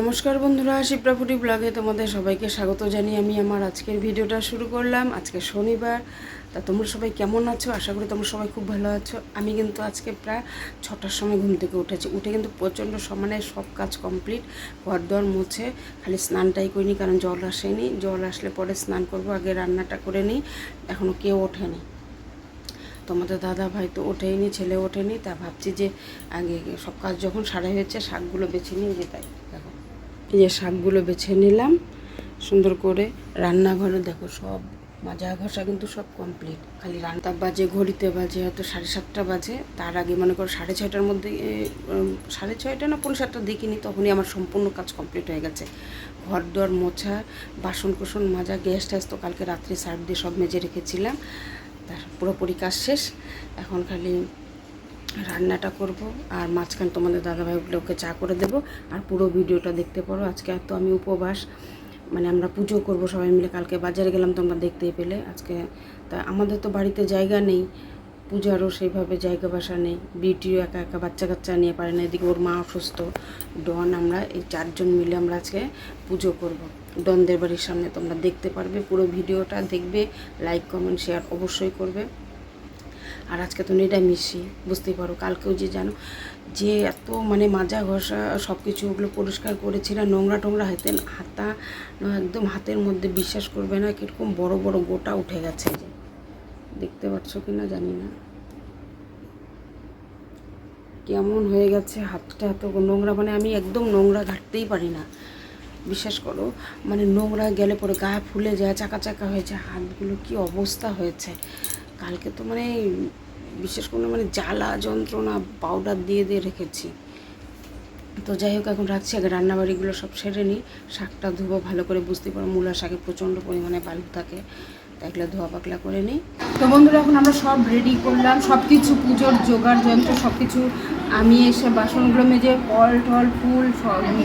নমস্কার বন্ধুরা শিপ্রাফুটি ব্লগে তোমাদের সবাইকে স্বাগত জানিয়ে আমি আমার আজকের ভিডিওটা শুরু করলাম। আজকে শনিবার, তা তোমরা সবাই কেমন আছো? আশা করি তোমরা সবাই খুব ভালো আছো। আমি কিন্তু আজকে প্রায় ছটার সময় ঘুম থেকে উঠেছি। উঠে কিন্তু প্রচণ্ড সমানে সব কাজ কমপ্লিট ঘর দর মুছে, খালি স্নানটাই করিনি কারণ জল আসেনি। জল আসলে পরে স্নান করব, আগে রান্নাটা করে নিই। এখনও কেউ ওঠেনি। তোমাদের দাদা ভাই তো ওঠেইনি, ছেলে ওঠেনি, তা ভাবছি যে আগে সব কাজ যখন সারা হয়েছে, শাকগুলো বেছে নিয়ে যে তাই। দেখো। এই যে শাকগুলো বেছে নিলাম, সুন্দর করে রান্নাঘরে দেখো সব মাজা ঘষা কিন্তু সব কমপ্লিট খালি রান্না বাজে, ঘড়িতে বাজে, হয়তো সাড়ে সাতটা বাজে। তার আগে মনে করো সাড়ে ছয়টার মধ্যে সাড়ে ছয়টা না পনেরো সাতটা দেখিনি তখনই আমার সম্পূর্ণ কাজ কমপ্লিট হয়ে গেছে। ঘর দর মোছা বাসন কোসন মাজা, গ্যাস ট্যাস তো কালকে রাত্রে সার্ফ দিয়ে সব মেজে রেখেছিলাম। তার পুরোপুরি কাজ শেষ। এখন খালি রান্নাটা করব, আর মাঝখানে তোমাদের দাদাভাই উঠলে ওকে চা করে দেবো। আর পুরো ভিডিওটা দেখতে পারো, আজকে এত আমি উপবাস মানে আমরা পুজো করব সবাই মিলে, কালকে বাজারে গেলাম তোমরা দেখতেই পেলে আজকে। তা আমাদের তো বাড়িতে জায়গা নেই, পূজারও সেইভাবে জায়গা বাসা নেই বিউটিও একা একা বাচ্চা কাচ্চা নিয়ে পারে না, এদিকে ওর মা অসুস্থ। ডন আমরা, এই চারজন মিলে আমরা আজকে পুজো করব। ডনদের বাড়ির সামনে তোমরা দেখতে পারবে পুরো ভিডিওটা, দেখবে লাইক কমেন্ট শেয়ার অবশ্যই করবে। আর আজকে তো নিরামিষই, বুঝতেই পারো। কালকেও যে জানো, যে এত মানে মাজা ঘষা সব কিছু ওগুলো পরিষ্কার করেছিলাম নোংরা টোংরা হাতে, হাতা একদম হাতের মধ্যে বিশ্বাস করবে না, কীরকম বড় বড় গোটা উঠে গেছে যে। দেখতে পাচ্ছ কি না জানি না। কেমন হয়ে গেছে হাতটা এত নোংরা মানে আমি একদম নোংরা ঘাটতেই পারি না। বিশ্বাস করো মানে নোংরা গেলে পরে গা ফুলে যায়, চাকা চাকা হয়ে যায়, হাতগুলো কি অবস্থা হয়েছে। কালকে তো মানে বিশেষ করে মানে জ্বালা, যন্ত্রণা পাউডার দিয়ে দিয়ে রেখেছি। তো যাই হোক, এখন রাখছি, আগে রান্নাবাড়িগুলো সব সেরে নিই। শাকটা ধুবো, ভালো করে বুঝতে পারো মূলা শাকে প্রচণ্ড পরিমাণে বালু থাকে। এগুলো ধোয়া পাকলা করে নিই। তো বন্ধুরা, এখন আমরা সব রেডি করলাম। সব কিছু পুজোর জোগাড় যন্ত্র সব কিছু আমি এসে বাসনগুলো মেজে ফল টল, ফুল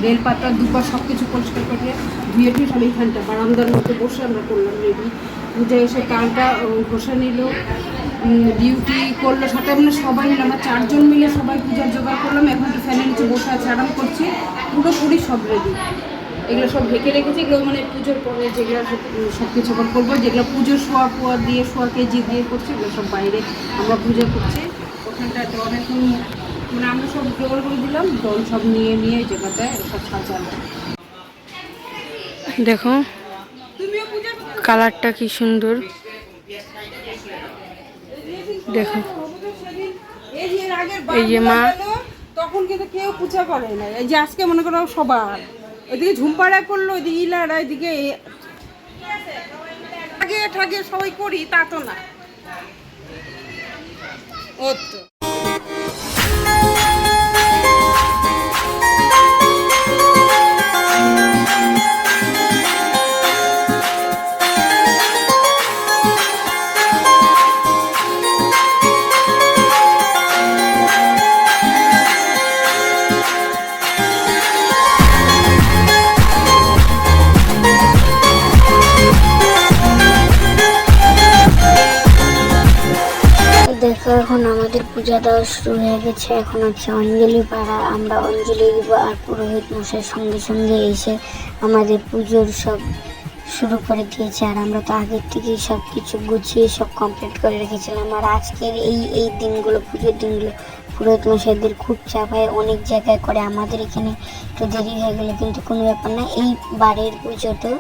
বেলপাতা দুপা সব কিছু পরিষ্কার করে ধুয়ে টুয়ে সব এইখানটা বারান্দার মধ্যে বসে আমরা করলাম রেডি পূজা এসে টানটা ঘষে নিল ডিউটি করল, সাথে মানে সবাই মিলে, আমরা চারজন মিলে সবাই পূজার জোগাড় করলাম, এখন তো ফ্যানের নিচে বসে আছে, আরাম করছি পুরোপুরি সব রেডি এগুলো সব ঢেকে রেখেছি, এগুলো মানে পুজোর পরে যেগুলো সব কিছু করব, যেগুলো পুজোর শোয়া, পোয়া দিয়ে, শোয়া কেজি দিয়ে করছি, এগুলো সব বাইরে আমরা পুজো করছি। ওখানটাতে অনেকক্ষণ মানে আমরা সব জোগাড় করে দিলাম, জল সব নিয়ে নিয়ে জায়গাতে সব সাজালো দেখো কালারটা কি সুন্দর। দেখো। এই যে মা। তখন কিন্তু কেউ পূজা করে না এই যে আজকে মনে করো সবার। ওইদিকে ঝুমপাড়া করল ওইদিকে ইলারা, ওইদিকে আগে ঠাগে সবাই করি, তা তো না। ও তো। পূজা শুরু হয়ে গেছে। এখন হচ্ছে অঞ্জলি পাড়া। আমরা অঞ্জলি দিব আর পুরোহিত মশাই সঙ্গে সঙ্গে এসে আমাদের পুজোর সব শুরু করে দিয়েছে। আর আমরা তো আগের থেকেই সব কিছু গুছিয়ে সব কমপ্লিট করে রেখেছিলাম। আর আজকের এই এই দিনগুলো, পুজোর দিনগুলো পুরোহিত মশাইদের খুব চাপ হয়, অনেক জায়গায় করে। আমাদের এখানে একটু দেরি হয়ে গেলে কিন্তু কোনো ব্যাপার না। এই তো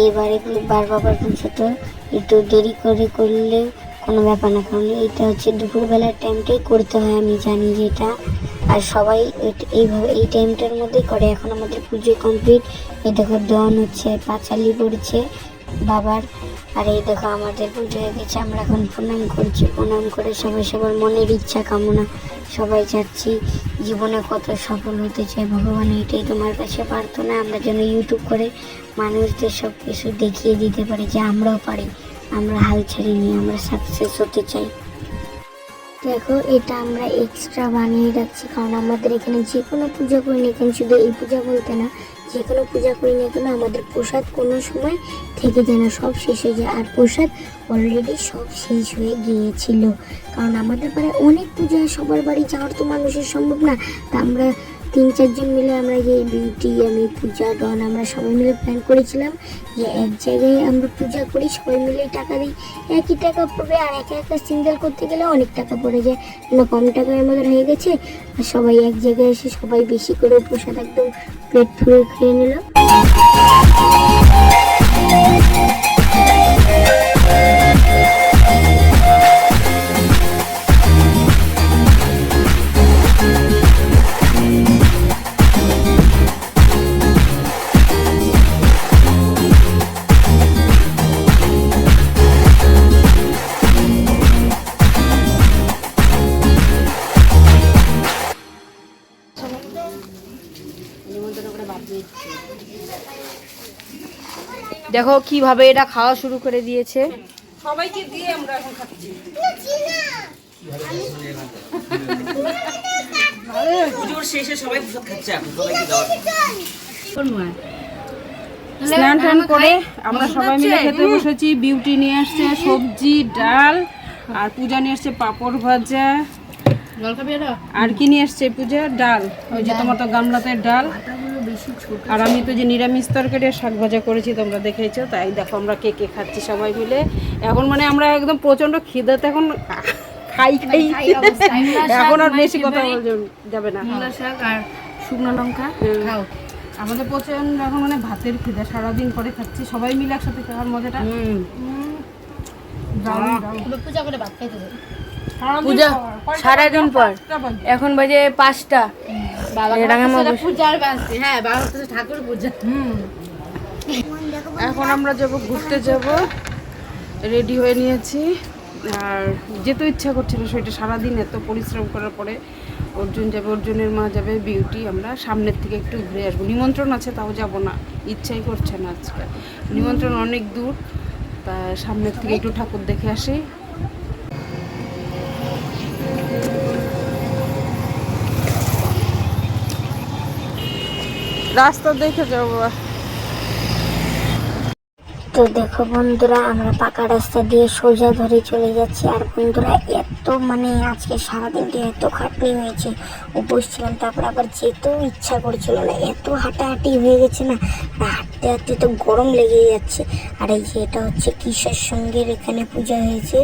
এই বাড়ির বার বাবার পুজো তো একটু দেরি করে করলে কোনো ব্যাপার না, কারণ এটা হচ্ছে দুপুরবেলার টাইমটাই করতে হয়, আমি জানি যে এটা। আর সবাই এইভাবে, এই টাইমটার মধ্যেই করে। এখন আমাদের পুজো কমপ্লিট এই দেখো দন হচ্ছে, পাঁচালি পড়ছে, বাবার। আর এই দেখো, আমাদের পুজো হয়ে গেছে। আমরা এখন প্রণাম করছি। প্রণাম করে সবাই সবার মনের ইচ্ছা কামনা সবাই চাচ্ছি জীবনে কত সফল হতে চাই, ভগবান, এটাই তোমার কাছে প্রার্থনা। আমরা যেন ইউটিউব করে মানুষদের সব কিছু দেখিয়ে দিতে পারি, যে আমরাও পারি। আমরা হাল ছাড়িনি আমরা সাকসেস হতে চাই। দেখো এটা আমরা এক্সট্রা বানিয়ে রাখছি কারণ আমাদের এখানে যে কোনো পূজা করি না কেন শুধু এই পূজা বলতে না যে কোনো পূজা করি না কেন আমাদের প্রসাদ কোনো সময় থেকে যায় না সব শেষ হয়ে যায়। আর প্রসাদ অলরেডি সব শেষ হয়ে গিয়েছিল। কারণ আমাদের পাড়ায় অনেক পূজা হয়, সবার বাড়ি যাওয়ার তো মানুষের সম্ভব না তা আমরা তিন, চারজন মিলে আমরা যে বিউটি আমি পূজা ডন আমরা সবাই মিলে প্ল্যান করেছিলাম যে এক জায়গায় আমরা পূজা করি, সবাই মিলে টাকা দিই। একই টাকা পড়বে আর একা একা সিঙ্গেল করতে গেলে অনেক টাকা পড়ে যায়। না কম টাকায় আমাদের হয়ে গেছে? আর সবাই এক জায়গায় এসে সবাই বেশি করে প্রসাদ একদম পেট ফুলে খেয়ে নিল। নিমন্ত্রণ করে দেখো কীভাবে এটা খাওয়া শুরু করে দিয়েছে। সবাইকে দিয়ে আমরা এখন খাচ্ছি। পুজোর শেষে সবাই প্রসাদ খাচ্ছে এখন সবাইকে দেওয়ার স্নান টান করে আমরা সবাই মিলে খেতে বসেছি বিউটি নিয়ে আসছে সবজি ডাল আর পূজা নিয়ে আসছে পাঁপড় ভাজা। আর কি নিয়ে আসছে পূজা ডাল। ওই যে তোমার তো গামলাতে ডাল। আর আমি তো যে নিরামিষ তরকারি আর শাক ভাজা করেছি তোমরা দেখেছ তাই দেখো আমরা কে কে খাচ্ছি সবাই মিলে। এখন মানে আমরা একদম প্রচণ্ড খিদাতে এখন খাই খাই। এখন আর বেশি কথা যাবে না। শাক আর শুকনো লঙ্কা খাও। আমাদের প্রচণ্ড এখন মানে ভাতের খিদা সারাদিন করে খাচ্ছি সবাই মিলে একসাথে খাওয়ার মজাটা। হুম। দারুণ, দারুণ। সারাদিন পূজা সারাদিন পর। এখন বাজে পাঁচটা। পূজার হ্যাঁ বাবা তো ঠাকুর পূজা। এখন আমরা যাব ঘুরতে যাব। রেডি হয়ে নিয়েছি। আর যেতে ইচ্ছা করছিল সেটা সারাদিন এত পরিশ্রম করার পরে অর্জুন যাবে অর্জুনের মা যাবে বিউটি আমরা সামনের থেকে একটু ঘুরে আসব। নিমন্ত্রণ আছে তাও যাব না। ইচ্ছাই করছে না আজকে। নিমন্ত্রণ অনেক দূর তা সামনের থেকে একটু ঠাকুর দেখে আসি। রাস্তা দেখে যাব। তো দেখো বন্ধুরা, আমরা পাকা রাস্তা দিয়ে সোজা ধরে চলে যাচ্ছি। আর বন্ধুরা, এত মানে আজকে সারাদিনটা এত খাটনি হয়েছে। উপোস ছিলাম, তারপর আবার যেতেও ইচ্ছা করছিল না। এত হাঁটাহাঁটি হয়ে গেছে না হাঁটতে হাঁটতে তো গরম লেগে যাচ্ছে। আর এই যে এটা হচ্ছে কিশোর সঙ্গের এখানে পূজা হয়েছে।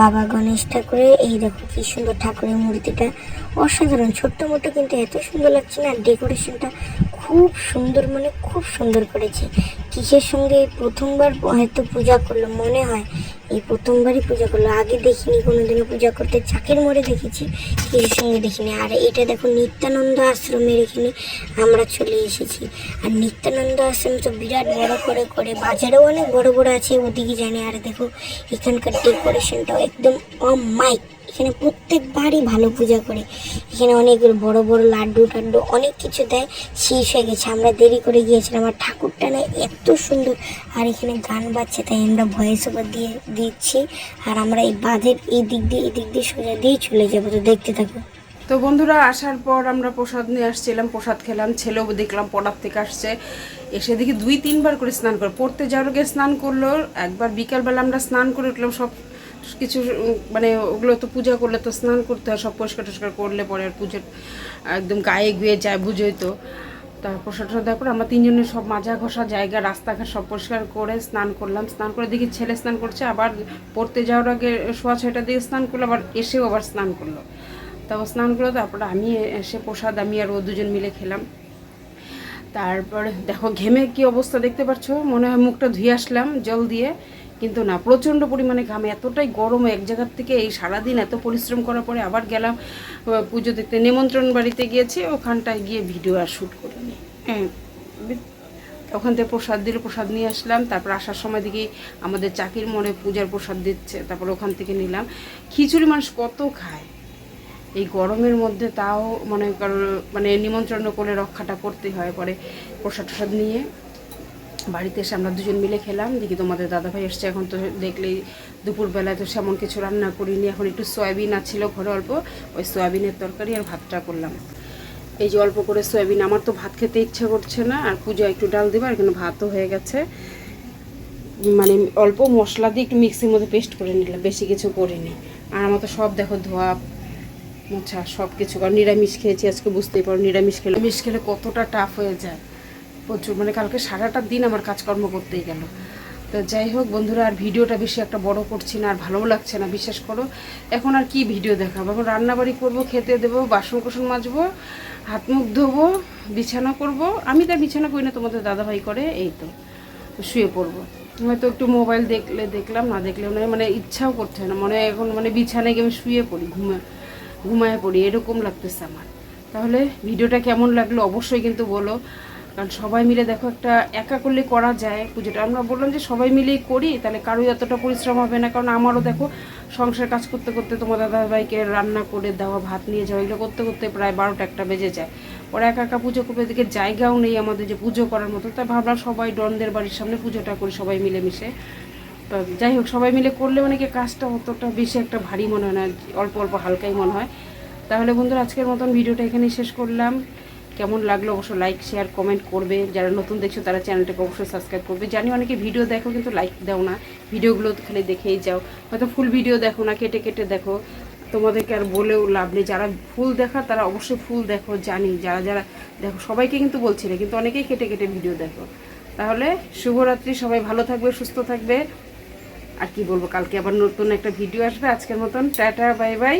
বাবা গণেশ ঠাকুরের এই দেখো কি সুন্দর ঠাকুরের মূর্তিটা। অসাধারণ, ছোট্ট মোটো কিন্তু এত সুন্দর লাগছে না ডেকোরেশনটা খুব সুন্দর মানে খুব সুন্দর করেছে। কিসের সঙ্গে প্রথমবার হয়তো পূজা করল, মনে হয়। এই প্রথমবারই পূজা করল। আগে দেখিনি, কোনোদিনও পূজা করতে। চাকের মোড়ে দেখেছি, কিসের সঙ্গে দেখিনি। আর এটা দেখো, নিত্যানন্দ আশ্রমের এখানে আমরা চলে এসেছি। আর নিত্যানন্দ আশ্রম তো বিরাট বড় করে করে, বাজারেও অনেক বড় বড় আছে, ওদিকে জানে। আর দেখো, এখানকার ডেকোরেশনটাও একদম অমাইক এখানে প্রত্যেকবারই ভালো পূজা করে। এখানে অনেক বড় বড় লাড্ডু টাড্ডু অনেক কিছু দেয়। শেষ হয়ে গেছে। আমরা দেরি করে গিয়েছিলাম। আর ঠাকুরটা না এত সুন্দর। আর এখানে গান বাজছে, তাই আমরা ভয়েস ওভার দিয়ে দিচ্ছি। আর আমরা এই বাঁধের এই দিক দিয়ে, এই দিক দিয়ে সোজা দিয়ে চলে যাব। তো দেখতে থাকো। তো বন্ধুরা, আসার পর আমরা প্রসাদ নিয়ে আসছিলাম, প্রসাদ খেলাম। ছেলেও দেখলাম পড়ার থেকে আসছে। এসে দেখি দুই, তিনবার করে স্নান করে। পড়তে যাওয়ার স্নান করল। একবার বিকালবেলা আমরা স্নান করে উঠলাম, সব কিছু মানে ওগুলো তো পূজা করলে তো স্নান করতে হয়, সব পরিষ্কার টরিষ্কার করলে পরে আর পুজোর একদম গায়ে গুয়ে যায় বুঝোই তো। তার প্রসাদ দেওয়ার পর আমরা তিনজনের সব মাজা ঘষা জায়গা, রাস্তাঘাট সব পরিষ্কার করে স্নান করলাম। স্নান করে দেখি ছেলে স্নান করছে, আবার পড়তে যাওয়ার আগে সোয়া ছয়টা দিয়ে স্নান করল, আবার এসেও আবার স্নান করল। তারপর স্নান করল তারপরে আমি এসে প্রসাদ, আমি আর ও দুজন মিলে খেলাম। তারপরে দেখো ঘেমে কি অবস্থা দেখতে পাচ্ছ? মনে হয় মুখটা ধুয়ে আসলাম জল দিয়ে। কিন্তু না, প্রচণ্ড পরিমাণে ঘামে, এতটাই গরম এক জায়গার থেকে এই সারাদিন এত পরিশ্রম করার পরে আবার গেলাম পুজো দেখতে। নিমন্ত্রণ বাড়িতে গিয়েছি, ওখানটায় গিয়ে ভিডিও আর শ্যুট করিনি। হ্যাঁ ওখান থেকে প্রসাদ দিলে, প্রসাদ নিয়ে আসলাম, তারপর আসার সময় দেখি আমাদের চাকির মোড়ে পূজার প্রসাদ দিচ্ছে, তারপর ওখান থেকে নিলাম। খিচুড়ি মানুষ কত খায়? এই গরমের মধ্যে তাও মনে করো মানে নিমন্ত্রণ করে রক্ষাটা করতে হয়, পরে প্রসাদ টসাদ নিয়ে বাড়িতে এসে আমরা দুজন মিলে খেলাম। দেখি তোমাদের দাদাভাই এসছে। এখন তো দেখলেই দুপুরবেলায় তো সেমন কিছু রান্না করিনি। এখন একটু সয়াবিন আছিল ঘরে অল্প। ওই সয়াবিনের তরকারি আর ভাতটা করলাম। এই যে অল্প করে সয়াবিন, আমার তো ভাত খেতে ইচ্ছে করছে না। আর পূজা একটু ডাল দেবো আর এখানে ভাতও হয়ে গেছে। মানে অল্প মশলা দিয়ে একটু মিক্সির মধ্যে পেস্ট করে নিলাম। বেশি কিছু করিনি। আর আমার তো সব দেখো, ধোয়া আচ্ছা সব কিছু কারণ নিরামিষ খেয়েছি আজকে, বুঝতেই পারো, নিরামিষ খেলে নিরামিষ খেলে কতটা টাফ হয়ে যায়। প্রচুর মানে কালকে সারাটা দিন আমার কাজকর্ম করতেই গেল। তো যাই হোক বন্ধুরা, আর ভিডিওটা বেশি একটা বড় করছি না, আর ভালোও লাগছে না, বিশ্বাস করো। এখন আর কি ভিডিও দেখাবো? এখন রান্নাবাড়ি করব, খেতে দেবো বাসন কোসন মাজবো, হাত মুখ ধোবো, বিছানা করব। আমি তার বিছানা করি না, তোমাদের দাদাভাই করে, এই তো, শুয়ে পড়ব। হয়তো একটু মোবাইল দেখলে দেখলাম, না দেখলে নয় মানে ইচ্ছাও করছে না। মনে হয় এখন মানে বিছানায় গিয়ে আমি শুয়ে পড়ি, ঘুমা, ঘুমায় পড়ি, এরকম লাগতেছে আমার। তাহলে ভিডিওটা কেমন লাগল অবশ্যই কিন্তু বলো। কারণ সবাই মিলে দেখো একটা একা করলে করা যায় পুজোটা। আমরা বললাম যে সবাই মিলেই করি, তাহলে কারোই অতটা পরিশ্রম হবে না। কারণ আমারও দেখো সংসার কাজ করতে করতে তোমার দাদাভাইকে রান্না করে দেওয়া, ভাত নিয়ে যাওয়া, এগুলো করতে করতে প্রায় বারোটা একটা বেজে যায়। ওরা একা একা পুজো করবে, এদিকে জায়গাও নেই আমাদের যে পুজো করার মতো। তাই ভাবলাম সবাই ডনদের বাড়ির সামনে পুজোটা করি, সবাই মিলেমিশে। তো যাই হোক, সবাই মিলে করলে অনেকে কাজটা অতটা বেশি একটা ভারী মনে হয় না, অল্প অল্প হালকাই মনে হয়। তাহলে বন্ধুরা, আজকের মতন ভিডিওটা এখানেই শেষ করলাম। কেমন লাগল অবশ্যই লাইক শেয়ার কমেন্ট করবে। যারা নতুন দেখছ তারা চ্যানেলটাকে অবশ্যই সাবস্ক্রাইব করবে। জানি অনেকে ভিডিও দেখো কিন্তু লাইক দাও না। ভিডিওগুলো খালি দেখেই যাও। হয়তো ফুল ভিডিও দেখো না, কেটে কেটে দেখো। তোমাদেরকে আর বলেও লাভ নেই। যারা ফুল দেখা, তারা অবশ্যই ফুল দেখো, জানি। যারা যারা দেখো, সবাইকে কিন্তু বলছি না, কিন্তু অনেকেই কেটে কেটে ভিডিও দেখো। তাহলে শুভরাত্রি, সবাই ভালো থাকবে, সুস্থ থাকবে। আর কি বলব, কালকে আবার নতুন একটা ভিডিও আসবে, আজকের মতন। Tata bye bye